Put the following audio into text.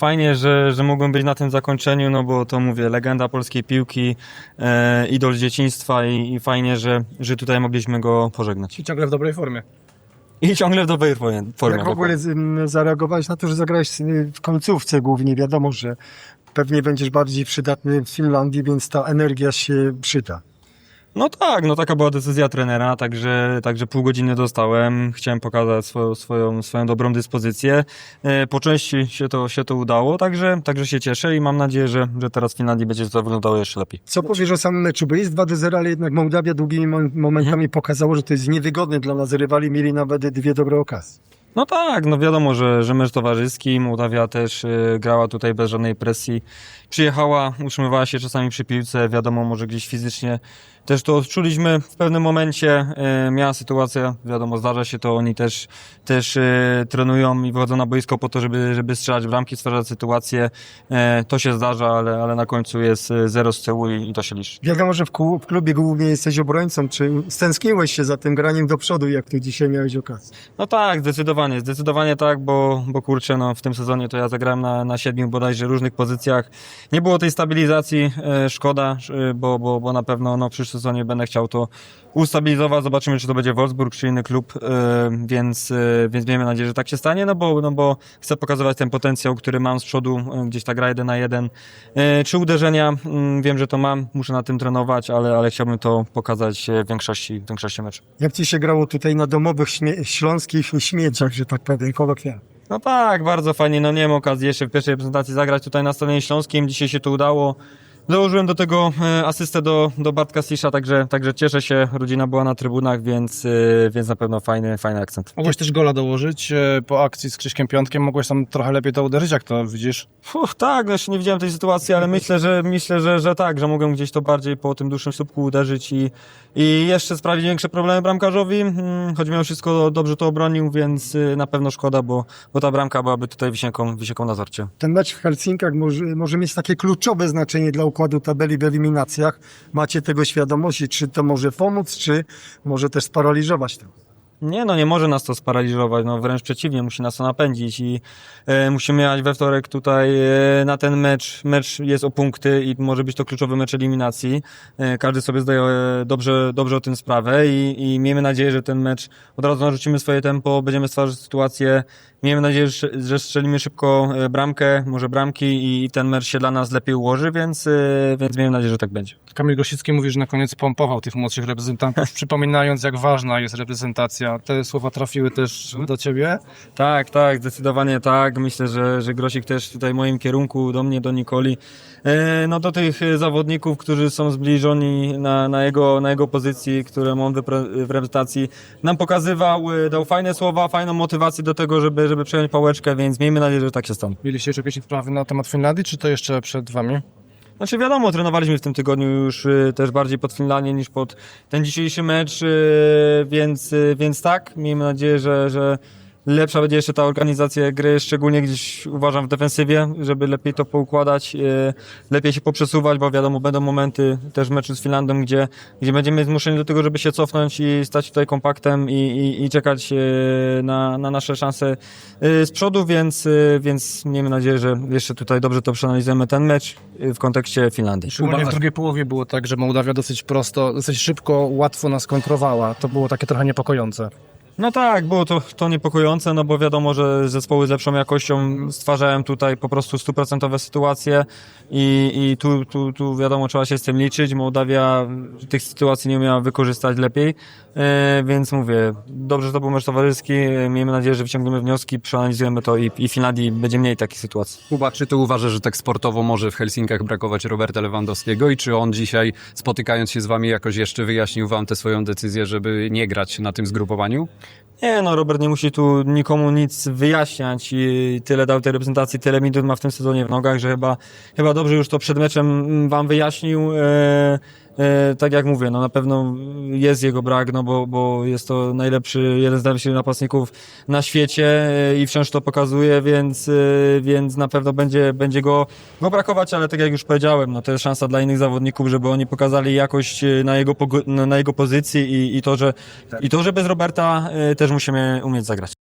Fajnie, że, że mogłem być na tym zakończeniu, no bo to mówię, legenda polskiej piłki, e, idol z dzieciństwa i, i fajnie, że, że tutaj mogliśmy go pożegnać. I ciągle w dobrej formie. I ciągle w dobrej formie. formie Jak w ogóle z- m, zareagowałeś na to, że zagrałeś y, w końcówce głównie? Wiadomo, że pewnie będziesz bardziej przydatny w Finlandii, więc ta energia się przyda. No tak, no taka była decyzja trenera, także, także pół godziny dostałem. Chciałem pokazać swoją, swoją, swoją dobrą dyspozycję. E, Po części się to, się to udało, także, także się cieszę i mam nadzieję, że, że teraz w Finlandii będzie to wyglądało jeszcze lepiej. Co powiesz o samym meczu? Bo jest 2 do 0, ale jednak Mołdawia długimi mo- momentami pokazało, że to jest niewygodne dla nas. Rywali mieli nawet dwie dobre okazje. No tak, no wiadomo, że, że mecz towarzyski, Mołdawia też y, grała tutaj bez żadnej presji. Przyjechała, utrzymywała się czasami przy piłce, wiadomo, może gdzieś fizycznie też to odczuliśmy w pewnym momencie. Y, miała sytuacja, wiadomo, zdarza się to, oni też, też y, trenują i wychodzą na boisko po to, żeby, żeby strzelać bramki, stwarzać sytuację. Y, to się zdarza, ale, ale na końcu jest y, zero z tyłu i, i to się liczy. Wiadomo, że w, kół- w klubie głównie jesteś obrońcą. Czy stęskniłeś się za tym graniem do przodu, jak tu dzisiaj miałeś okazję? No tak, zdecydowanie, zdecydowanie tak, bo, bo kurczę, no w tym sezonie to ja zagrałem na, na siedmiu bodajże różnych pozycjach. Nie było tej stabilizacji, e, szkoda, e, bo, bo, bo na pewno no, w przyszłym sezonie będę chciał to ustabilizować. Zobaczymy, czy to będzie Wolfsburg, czy inny klub, e, więc, e, więc miejmy nadzieję, że tak się stanie, no bo, no bo chcę pokazywać ten potencjał, który mam z przodu, e, gdzieś ta gra jeden na jeden. E, czy uderzenia, mm, wiem, że to mam, muszę na tym trenować, ale, ale chciałbym to pokazać w większości, w większości meczów. Jak ci się grało tutaj na domowych śmie- śląskich śmieciach, że tak powiem, kolokwialnie? No tak, bardzo fajnie. No nie miałem okazji jeszcze w pierwszej prezentacji zagrać tutaj na Stadionie Śląskim. Dzisiaj się to udało. Dołożyłem do tego e, asystę do, do Bartka Sisza, także, także cieszę się. Rodzina była na trybunach, więc, e, więc na pewno fajny, fajny akcent. Mogłeś też gola dołożyć e, po akcji z Krzyśkiem Piątkiem. Mogłeś tam trochę lepiej to uderzyć, jak to widzisz? Tak, no jeszcze nie widziałem tej sytuacji, ale myślę, że myślę, że, że tak, że mogłem gdzieś to bardziej po tym dłuższym słupku uderzyć i, i jeszcze sprawić większe problemy bramkarzowi. Mm, Choć miał wszystko dobrze to obronił, więc e, na pewno szkoda, bo, bo ta bramka byłaby tutaj wisienką, wisienką na zorcie. Ten mecz w Helsinkach może, może mieć takie kluczowe znaczenie dla układu tabeli w eliminacjach. Macie tego świadomość i czy to może pomóc, czy może też sparaliżować to? Nie, no nie może nas to sparaliżować, no wręcz przeciwnie, musi nas to napędzić i e, musimy jechać we wtorek tutaj e, na ten mecz. Mecz jest o punkty i może być to kluczowy mecz eliminacji. E, każdy sobie zdaje e, dobrze, dobrze o tym sprawę i, i miejmy nadzieję, że ten mecz od razu narzucimy swoje tempo, będziemy stwarzać sytuację. Miejmy nadzieję, że, strzelimy szybko e, bramkę, może bramki i ten mecz się dla nas lepiej ułoży, więc, e, więc miejmy nadzieję, że tak będzie. Kamil Gosicki mówi, że na koniec pompował tych młodszych reprezentantów, przypominając, jak ważna jest reprezentacja. Te słowa trafiły też do ciebie. Tak, tak, zdecydowanie tak. Myślę, że, że Grosik też tutaj w moim kierunku, do mnie, do Nikoli, e, no do tych zawodników, którzy są zbliżeni na, na, jego, na jego pozycji, które on w reprezentacji nam pokazywał, e, dał fajne słowa, fajną motywację do tego, żeby, żeby przejąć pałeczkę, więc miejmy nadzieję, że tak się stanie. Mieliście jeszcze jakieś sprawy na temat Finlandii, czy to jeszcze przed wami? Znaczy wiadomo, trenowaliśmy w tym tygodniu już y, też bardziej pod Finlandię niż pod ten dzisiejszy mecz, y, więc, y, więc tak, miejmy nadzieję, że, że lepsza będzie jeszcze ta organizacja gry, szczególnie gdzieś uważam w defensywie, żeby lepiej to poukładać, y, lepiej się poprzesuwać, bo wiadomo, będą momenty też w meczu z Finlandią, gdzie, gdzie będziemy zmuszeni do tego, żeby się cofnąć i stać tutaj kompaktem i, i, i czekać y, na, na nasze szanse y, z przodu, więc, więc miejmy nadzieję, że jeszcze tutaj dobrze to przeanalizujemy ten mecz w kontekście Finlandii. Szczególnie w drugiej połowie było tak, że Mołdawia dosyć prosto, dosyć szybko, łatwo nas kontrowała. To było takie trochę niepokojące. No tak, było to, to niepokojące, no bo wiadomo, że zespoły z lepszą jakością stwarzają tutaj po prostu stuprocentowe sytuacje i, i tu, tu, tu wiadomo, trzeba się z tym liczyć. Mołdawia tych sytuacji nie umiała wykorzystać lepiej, e, więc mówię, dobrze, że to był mecz towarzyski, miejmy nadzieję, że wyciągniemy wnioski, przeanalizujemy to i, i w Finlandii będzie mniej takich sytuacji. Kuba, czy ty uważasz, że tak sportowo może w Helsinkach brakować Roberta Lewandowskiego i czy on dzisiaj, spotykając się z wami, jakoś jeszcze wyjaśnił wam tę swoją decyzję, żeby nie grać na tym zgrupowaniu? Nie, no Robert nie musi tu nikomu nic wyjaśniać i tyle dał tej reprezentacji, tyle minut ma w tym sezonie w nogach, że chyba, chyba dobrze już to przed meczem wam wyjaśnił. E, tak jak mówię, no na pewno jest jego brak, no bo, bo jest to najlepszy, jeden z najlepszych napastników na świecie e, i wciąż to pokazuje, więc, e, więc na pewno będzie, będzie go, go brakować, ale tak jak już powiedziałem, no to jest szansa dla innych zawodników, żeby oni pokazali jakość e, na jego, na jego pozycji i, i, to, że, i to, że bez Roberta e, też musimy umieć zagrać.